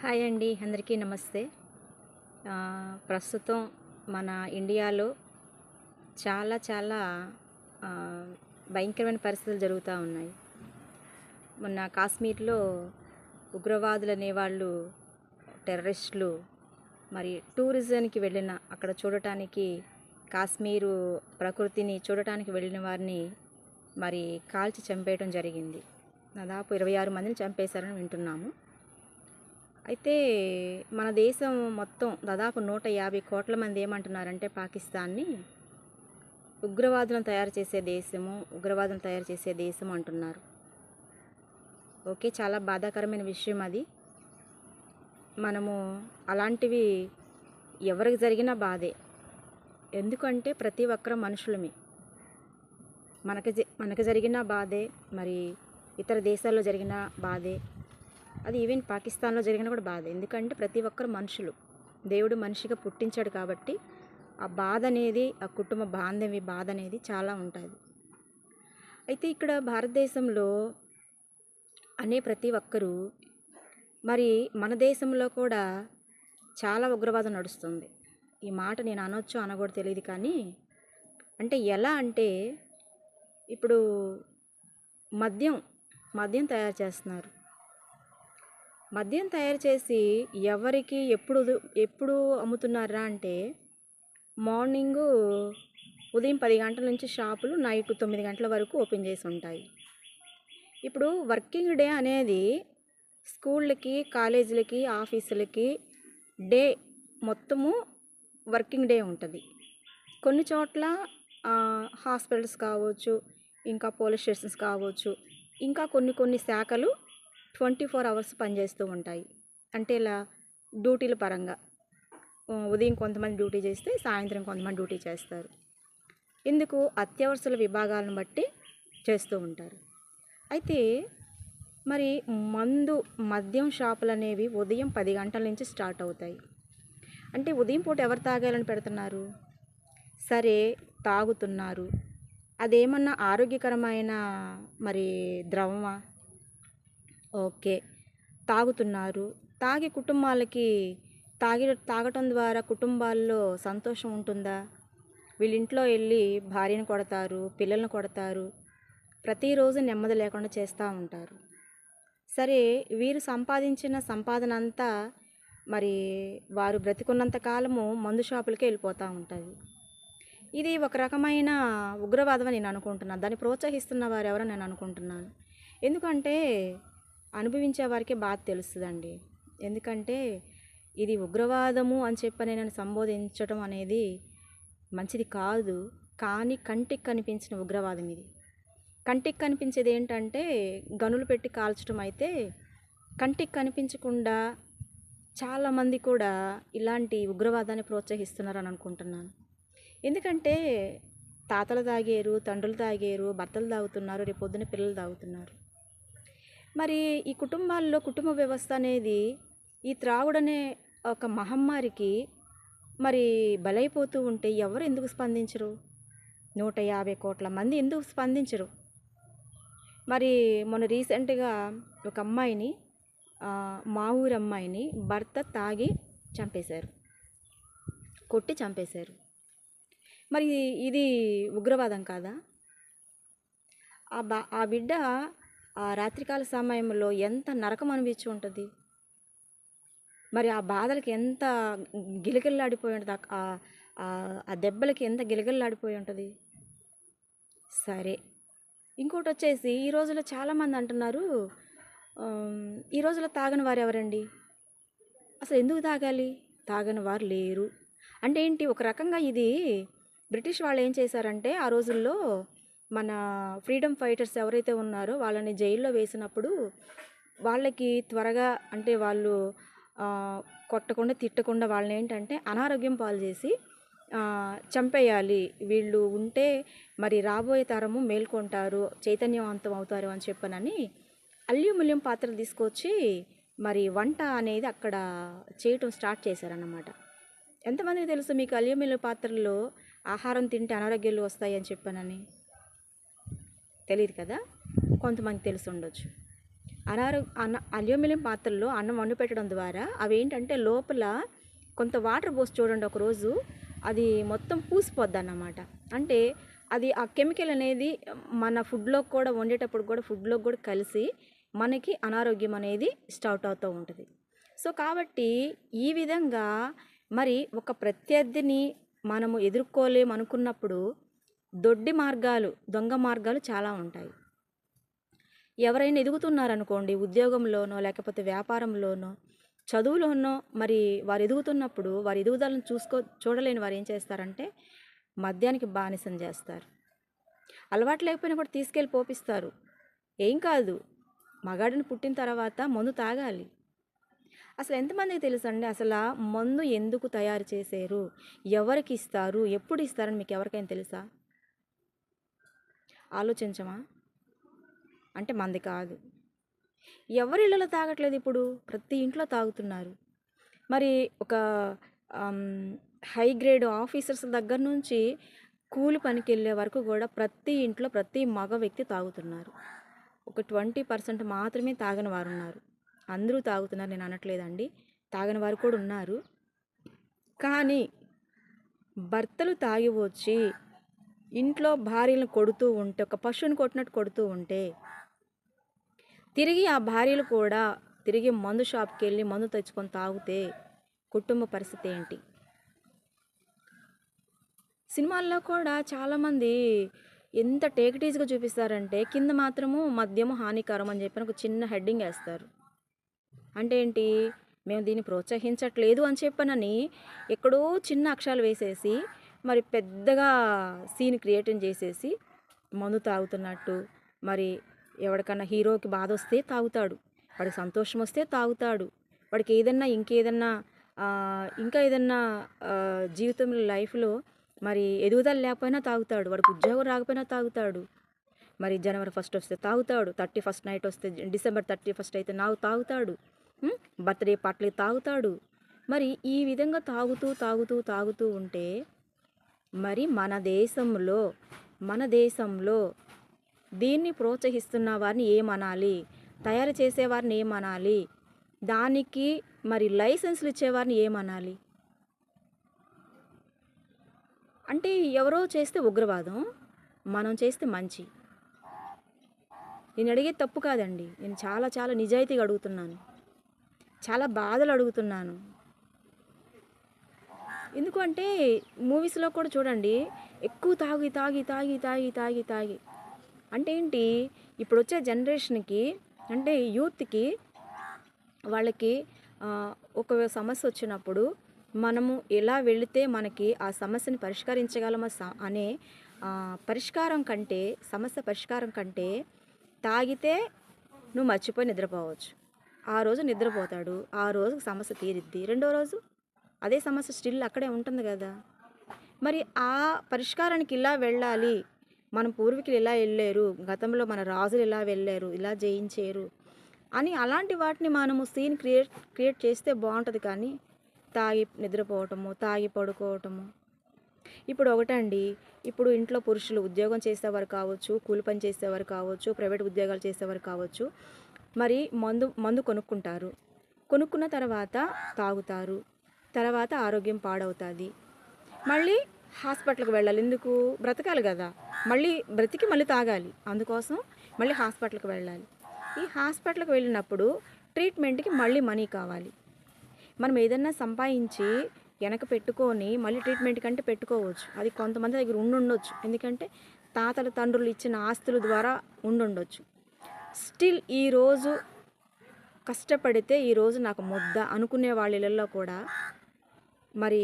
Hi అండి అందరికీ నమస్తే. ప్రస్తుతం మన ఇండియాలో చాలా చాలా భయంకరమైన పరిస్థితులు జరుగుతూ ఉన్నాయి. మొన్న కాశ్మీర్లో ఉగ్రవాదులు అనేవాళ్ళు టెర్రరిస్టులు మరి టూరిజంకి వెళ్ళిన అక్కడ చూడటానికి కాశ్మీరు ప్రకృతిని చూడటానికి వెళ్ళిన వారిని మరి కాల్చి చంపేయడం జరిగింది. దాదాపు ఇరవై ఆరు మందిని చంపేశారని వింటున్నాము. అయితే మన దేశం మొత్తం దాదాపు నూట యాభై కోట్ల మంది ఏమంటున్నారంటే పాకిస్తాన్ని? ఉగ్రవాదులను తయారు చేసే దేశము ఉగ్రవాదులను తయారు చేసే దేశం అంటున్నారు. ఓకే చాలా బాధాకరమైన విషయం అది. మనము అలాంటివి ఎవరికి జరిగినా బాధే. ఎందుకంటే ప్రతి ఒక్కరు మనుషులమే. మనకి జ- జరిగిన బాధే మరి ఇతర దేశాల్లో జరిగిన బాధే. అది ఈవెన్ పాకిస్తాన్లో జరిగిన కూడా బాధ. ఎందుకంటే ప్రతి ఒక్కరు మనుషులు. దేవుడు మనిషిగా పుట్టించాడు కాబట్టి ఆ బాధ అనేది ఆ కుటుంబ బాంధవ్య బాధ అనేది చాలా ఉంటుంది. అయితే ఇక్కడ భారతదేశంలో అనే ప్రతి ఒక్కరూ మరి మన దేశంలో కూడా చాలా ఉగ్రవాదం నడుస్తుంది. ఈ మాట నేను అనొచ్చు అనకూడదు తెలియదు కానీ అంటే ఎలా అంటే ఇప్పుడు మద్యం మద్యం తయారు చేస్తున్నారు. మద్యం తయారు చేసి ఎవరికి ఎప్పుడు ఎప్పుడు అమ్ముతున్నారా అంటే మార్నింగ్ ఉదయం పది గంటల నుంచి షాపులు నైట్ తొమ్మిది గంటల వరకు ఓపెన్ చేసి ఉంటాయి. ఇప్పుడు వర్కింగ్ డే అనేది స్కూళ్ళకి కాలేజీలకి ఆఫీసులకి డే మొత్తము వర్కింగ్ డే ఉంటుంది. కొన్ని చోట్ల హాస్పిటల్స్ కావచ్చు ఇంకా పోలీస్ స్టేషన్స్ కావచ్చు ఇంకా కొన్ని కొన్ని శాఖలు ట్వంటీ ఫోర్ అవర్స్ పనిచేస్తూ ఉంటాయి. అంటే ఇలా డ్యూటీల పరంగా. ఉదయం కొంతమంది డ్యూటీ చేస్తే సాయంత్రం కొంతమంది డ్యూటీ చేస్తారు. ఇందుకు అత్యవసర విభాగాలను బట్టి చేస్తూ ఉంటారు. అయితే మరి మందు మద్యం షాపులు అనేవి ఉదయం పది గంటల నుంచి స్టార్ట్ అవుతాయి. అంటే ఉదయం పూట ఎవరు తాగాలని పెడుతున్నారు? సరే తాగుతున్నారు. అదేమన్నా ఆరోగ్యకరమైన మరి ద్రవమా? ఓకే. తాగుతున్నారు. తాగి కుటుంబాలకి తాగి తాగటం ద్వారా కుటుంబాల్లో సంతోషం ఉంటుందా? వీళ్ళింట్లో వెళ్ళి భార్యను కొడతారు పిల్లల్ని కొడతారు ప్రతిరోజు నెమ్మది లేకుండా చేస్తూ ఉంటారు. సరే వీరు సంపాదించిన సంపాదన అంతా మరి వారు బ్రతికున్నంత కాలము మందు షాపులకే వెళ్ళిపోతూ ఉంటుంది. ఇది ఒక రకమైన ఉగ్రవాదం నేను అనుకుంటున్నాను. దాన్ని ప్రోత్సహిస్తున్న వారు ఎవరో నేను అనుకుంటున్నాను. ఎందుకంటే అనుభవించే వారికే బాధ తెలుస్తుందండి. ఎందుకంటే ఇది ఉగ్రవాదము అని చెప్పి నేను సంబోధించడం అనేది మంచిది కాదు. కానీ కంటికి కనిపించిన ఉగ్రవాదం ఇది. కంటికి కనిపించేది ఏంటంటే గనులు పెట్టి కాల్చడం అయితే కంటికి కనిపించకుండా చాలామంది కూడా ఇలాంటి ఉగ్రవాదాన్ని ప్రోత్సహిస్తున్నారని అనుకుంటున్నాను. ఎందుకంటే తాతలు తాగారు తండ్రులు తాగారు భర్తలు తాగుతున్నారు రేపొద్దున పిల్లలు తాగుతున్నారు. మరి ఈ కుటుంబాల్లో కుటుంబ వ్యవస్థ అనేది ఈ త్రాగుడనే ఒక మహమ్మారికి మరి బలైపోతూ ఉంటే ఎవరు ఎందుకు స్పందించరు? నూట యాభై కోట్ల మంది ఎందుకు స్పందించరు? మరి మొన్న రీసెంట్గా ఒక అమ్మాయిని మా ఊరి అమ్మాయిని భర్త తాగి చంపేశారు. కొట్టి చంపేశారు. మరి ఇది ఉగ్రవాదం కాదా? ఆ బా ఆ బిడ్డ ఆ రాత్రికాల సమయంలో ఎంత నరకం అనిపించి ఉంటుంది? మరి ఆ బాధలకి ఎంత గిలగిల్లాడిపోయి ఉంటుంది? ఆ- దెబ్బలకి ఎంత గిలగిల్లాడిపోయి ఉంటుంది? సరే. ఇంకోటి వచ్చేసి ఈ రోజుల్లో చాలామంది అంటున్నారు ఈ రోజుల్లో తాగని వారు ఎవరండి? అసలు ఎందుకు తాగాలి? తాగని వారు లేరు. అంటే ఏంటి ఒక రకంగా ఇది బ్రిటిష్ వాళ్ళు ఏం చేశారంటే ఆ రోజుల్లో మన ఫ్రీడమ్ ఫైటర్స్ ఎవరైతే ఉన్నారో వాళ్ళని జైల్లో వేసినప్పుడు వాళ్ళకి త్వరగా అంటే వాళ్ళు కొట్టకుండా తిట్టకుండా వాళ్ళని ఏంటంటే అనారోగ్యం పాలు చేసి చంపేయాలి. వీళ్ళు ఉంటే మరి రాబోయే తరము మేల్కొంటారు చైతన్యవంతం అవుతారు అని చెప్పనని అల్యూమిలియం పాత్రలు తీసుకొచ్చి మరి వంట అనేది అక్కడ చేయటం స్టార్ట్ చేశారన్నమాట. ఎంతమందికి తెలుసు మీకు అల్యూమిలియం పాత్రల్లో ఆహారం తింటే అనారోగ్యాలు వస్తాయి అని చెప్పానని? తెలియదు కదా? కొంతమంది తెలిసి ఉండొచ్చు. అనారో అన్న అల్యూమినియం పాత్రల్లో అన్నం వండి పెట్టడం ద్వారా అవి ఏంటంటే లోపల కొంత వాటర్ పోసి చూడండి ఒకరోజు అది మొత్తం పూసిపోద్ది అన్నమాట అంటే అది ఆ కెమికల్ అనేది మన ఫుడ్లో కూడా వండేటప్పుడు కూడా ఫుడ్లో కూడా కలిసి మనకి అనారోగ్యం అనేది స్టార్ట్ అవుతూ ఉంటుంది. సో కాబట్టి ఈ విధంగా మరి ఒక ప్రత్యర్థిని మనము ఎదుర్కోలేము అనుకున్నప్పుడు దొడ్డి మార్గాలు దొంగ మార్గాలు చాలా ఉంటాయి. ఎవరైనా ఎదుగుతున్నారనుకోండి ఉద్యోగంలోనో లేకపోతే వ్యాపారంలోనో చదువులోనో మరి వారు ఎదుగుతున్నప్పుడు వారి ఎదుగుదలను చూసుకో చూడలేని వారు ఏం చేస్తారంటే మద్యానికి బానిసం చేస్తారు. అలవాటు లేకపోయినా కూడా తీసుకెళ్ళి పోపిస్తారు. ఏం కాదు మగాడిని పుట్టిన తర్వాత మందు తాగాలి. అసలు ఎంతమందికి తెలుసండి? అసలు మందు ఎందుకు తయారు చేశారు? ఎవరికి ఇస్తారు? ఎప్పుడు ఇస్తారని మీకు ఎవరికైనా తెలుసా? ఆలోచించమా? అంటే మంది కాదు. ఎవరి ఇళ్ళలో తాగట్లేదు ఇప్పుడు? ప్రతి ఇంట్లో తాగుతున్నారు. మరి ఒక హై గ్రేడ్ ఆఫీసర్స్ దగ్గర నుంచి కూలి పనికి వెళ్ళే వరకు కూడా ప్రతి ఇంట్లో ప్రతి మగ వ్యక్తి తాగుతున్నారు. ఒక ట్వంటీ పర్సెంట్ మాత్రమే తాగని వారు ఉన్నారు. అందరూ తాగుతున్నారు. నేను అనట్లేదండి. తాగని వారు కూడా ఉన్నారు. కానీ భర్తలు తాగి వచ్చి ఇంట్లో భార్యలను కొడుతూ ఉంటే ఒక పశువుని కొట్టినట్టు కొడుతూ ఉంటే తిరిగి ఆ భార్యలు కూడా తిరిగి మందు షాప్కి వెళ్ళి మందు తెచ్చుకొని తాగితే కుటుంబ పరిస్థితి ఏంటి? సినిమాల్లో కూడా చాలామంది ఎంత టేకటీజ్గా చూపిస్తారంటే కింద మాత్రము మద్యము హానికరం అని చెప్పి ఒక చిన్న హెడ్డింగ్ వేస్తారు. అంటే ఏంటి? మేము దీన్ని ప్రోత్సహించట్లేదు అని చెప్పనని ఎక్కడో చిన్న అక్షరాలు వేసేసి మరి పెద్దగా సీన్ క్రియేట్ చేసేసి మందు తాగుతున్నట్టు మరి ఎవరికన్నా హీరోకి బాధ వస్తే తాగుతాడు వాడికి సంతోషం వస్తే తాగుతాడు వాడికి ఏదన్నా ఇంకేదన్నా ఇంకా ఏదన్నా జీవితంలో లైఫ్లో మరి ఎదుగుదల లేకపోయినా తాగుతాడు వాడికి ఉద్యోగం రాకపోయినా తాగుతాడు మరి జనవరి ఫస్ట్ వస్తే తాగుతాడు థర్టీ ఫస్ట్ నైట్ వస్తే డిసెంబర్ థర్టీ ఫస్ట్ అయితే నాకు తాగుతాడు బర్త్డే పాటలు తాగుతాడు మరి ఈ విధంగా తాగుతూ తాగుతూ తాగుతూ ఉంటే మరి మన దేశంలో మన దేశంలో దీన్ని ప్రోత్సహిస్తున్న వారిని ఏమనాలి? తయారు చేసేవారిని ఏమనాలి? దానికి మరి లైసెన్స్లు ఇచ్చేవారిని ఏమనాలి? అంటే ఎవరో చేస్తే ఉగ్రవాదం మనం చేస్తే మంచి. నేను అడిగే తప్పు కాదండి. నేను చాలా చాలా నిజాయితీగా అడుగుతున్నాను. చాలా బాధలు అడుగుతున్నాను. ఎందుకంటే మూవీస్లో కూడా చూడండి ఎక్కువ తాగి తాగి తాగి తాగి తాగి తాగి. అంటే ఏంటి? ఇప్పుడు వచ్చే జనరేషన్కి అంటే యూత్కి వాళ్ళకి ఒక సమస్య వచ్చినప్పుడు మనము ఎలా వెళితే మనకి ఆ సమస్యని పరిష్కరించగలమో స- అనే పరిష్కారం కంటే సమస్య పరిష్కారం కంటే తాగితే నువ్వు మర్చిపోయి నిద్రపోవచ్చు. ఆ రోజు నిద్రపోతాడు ఆ రోజు సమస్య తీరిద్ది. రెండో రోజు అదే సమస్య స్టిల్ అక్కడే ఉంటుంది కదా. మరి ఆ పరిష్కారానికి ఇలా వెళ్ళాలి. మన పూర్వీకులు ఇలా వెళ్ళారు. గతంలో మన రాజులు ఇలా వెళ్ళారు. ఇలా జయించారు అని అలాంటి వాటిని మనము సీన్ క్రియేట్ క్రియేట్ చేస్తే బాగుంటుంది కానీ తాగి నిద్రపోవటము తాగి పడుకోవటము. ఇప్పుడు ఒకటండి. ఇప్పుడు ఇంట్లో పురుషులు ఉద్యోగం చేసేవారు కావచ్చు కూలి పని చేసేవారు కావచ్చు ప్రైవేట్ ఉద్యోగాలు చేసేవారు కావచ్చు మరి మందు మందు కొనుక్కుంటారు. కొనుక్కున్న తర్వాత తాగుతారు. తర్వాత ఆరోగ్యం పాడవుతుంది. మళ్ళీ హాస్పిటల్కి వెళ్ళాలి. ఎందుకు? బ్రతకాలి కదా. మళ్ళీ బ్రతికి మళ్ళీ తాగాలి. అందుకోసం మళ్ళీ హాస్పిటల్కి వెళ్ళాలి. ఈ హాస్పిటల్కి వెళ్ళినప్పుడు ట్రీట్మెంట్కి మళ్ళీ మనీ కావాలి. మనం ఏదన్నా సంపాదించి వెనక పెట్టుకొని మళ్ళీ ట్రీట్మెంట్ కంటే పెట్టుకోవచ్చు. అది కొంతమంది దగ్గర ఉండుండొచ్చు ఎందుకంటే తాతల తండ్రులు ఇచ్చిన ఆస్తుల ద్వారా ఉండుండొచ్చు స్టిల్ ఈరోజు కష్టపడితే ఈరోజు నాకు ముద్ద అనుకునే వాళ్ళ ఇళ్ళల్లో కూడా మరి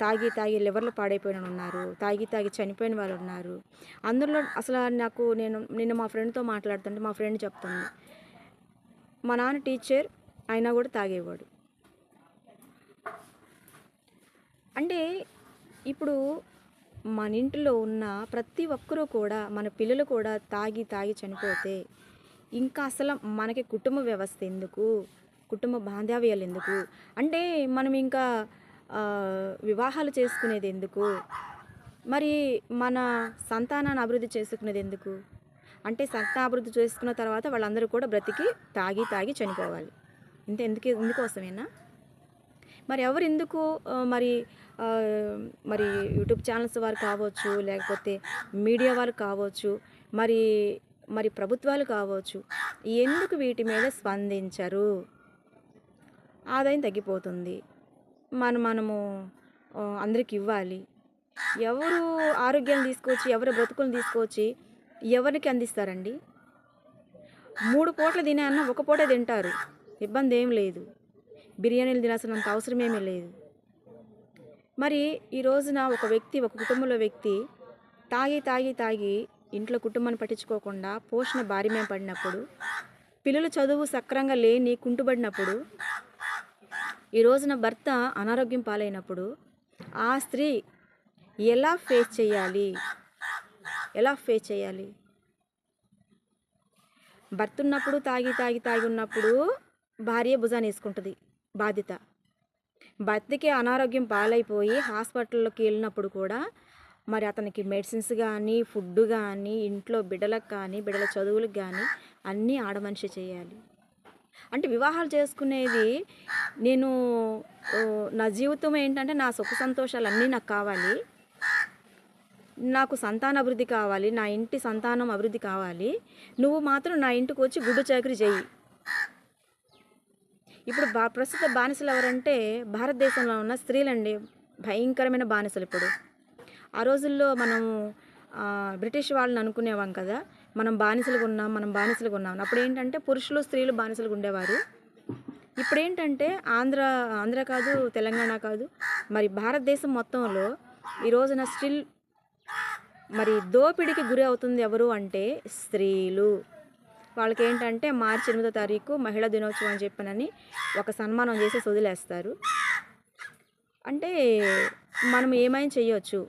తాగి తాగి లివర్లు పాడైపోయిన ఉన్నారు తాగి తాగి చనిపోయిన వాళ్ళు ఉన్నారు అందులో అసలు నాకు నేను నిన్న మా ఫ్రెండ్తో మాట్లాడుతుంటే మా ఫ్రెండ్ చెప్తుంది. మా నాన్న టీచర్ అయినా కూడా తాగేవాడు. అంటే ఇప్పుడు మన ఇంటిలో ఉన్న ప్రతి ఒక్కరూ కూడా మన పిల్లలు కూడా తాగి తాగి చనిపోతే ఇంకా అసలు మనకి కుటుంబ వ్యవస్థ ఎందుకు? కుటుంబ బాంధవ్యాలు ఎందుకు? అంటే మనం ఇంకా వివాహాలు చేసుకునేది ఎందుకు? మరి మన సంతానాన్ని అభివృద్ధి చేసుకునేది ఎందుకు? అంటే సంతాభివృద్ధి చేసుకున్న తర్వాత వాళ్ళందరూ కూడా బ్రతికి తాగి తాగి చనిపోవాలి. ఇంత ఎందుకు ఎందుకోసమేనా? మరి ఎవరు ఎందుకు మరి మరి యూట్యూబ్ ఛానల్స్ వారు కావచ్చు లేకపోతే మీడియా వారు కావచ్చు మరి మరి ప్రభుత్వాలు కావచ్చు ఎందుకు వీటి మీద స్పందించరు? ఆదాయం తగ్గిపోతుంది. మనం మనము అందరికి ఇవ్వాలి. ఎవరు ఆరోగ్యాన్ని తీసుకొచ్చి ఎవరు బ్రతుకులను తీసుకొచ్చి ఎవరికి అందిస్తారండి? మూడు పూటలు తినే అన్న ఒక పూటే తింటారు. ఇబ్బంది ఏం లేదు. బిర్యానీలు తినాల్సినంత అవసరం ఏమీ లేదు. మరి ఈ రోజున ఒక వ్యక్తి ఒక కుటుంబంలో వ్యక్తి తాగి తాగి తాగి ఇంట్లో కుటుంబాన్ని పట్టించుకోకుండా పోషణ భారీ పడినప్పుడు పిల్లలు చదువు సక్రంగా లేని కుంటుబడినప్పుడు ఈ రోజున భర్త అనారోగ్యం పాలైనప్పుడు ఆ స్త్రీ ఎలా ఫేస్ చేయాలి? ఎలా ఫేస్ చేయాలి? భర్త ఉన్నప్పుడు తాగి తాగి తాగి ఉన్నప్పుడు భార్య భుజాన్ని వేసుకుంటుంది బాధ్యత. భర్తకి అనారోగ్యం పాలైపోయి హాస్పిటల్లోకి వెళ్ళినప్పుడు కూడా మరి అతనికి మెడిసిన్స్ కానీ ఫుడ్ కానీ ఇంట్లో బిడ్డలకు కానీ బిడ్డల చదువులకు కానీ అన్నీ ఆడమనిషి చేయాలి. అంటే వివాహాలు చేసుకునేది నేను నా జీవితం ఏంటంటే నా సుఖ సంతోషాలు అన్నీ నాకు కావాలి. నాకు సంతాన అభివృద్ధి కావాలి నా ఇంటి సంతానం అభివృద్ధి కావాలి. నువ్వు మాత్రం నా ఇంటికి వచ్చి గుడ్డు చాకరీ చెయ్యి. ఇప్పుడు బా ప్రస్తుత బానిసలు ఎవరంటే భారతదేశంలో ఉన్న స్త్రీలండి. భయంకరమైన బానిసలు ఇప్పుడు. ఆ రోజుల్లో మనం బ్రిటిష్ వాళ్ళని అనుకునేవాం కదా. మనం బానిసలుగా ఉన్నాం మనం బానిసలుగా ఉన్నాం అప్పుడు ఏంటంటే పురుషులు స్త్రీలు బానిసలుగా ఉండేవారు. ఇప్పుడు ఏంటంటే ఆంధ్ర ఆంధ్ర కాదు తెలంగాణ కాదు మరి భారతదేశం మొత్తంలో ఈ రోజున స్టిల్ మరి దోపిడికి గురి అవుతుంది ఎవరు అంటే స్త్రీలు. వాళ్ళకి ఏంటంటే మార్చి ఎనిమిదో తారీఖు మహిళా దినోత్సవం అని చెప్పనని ఒక సన్మానం చేసి వదిలేస్తారు. అంటే మనం ఏమైనా చేయొచ్చు.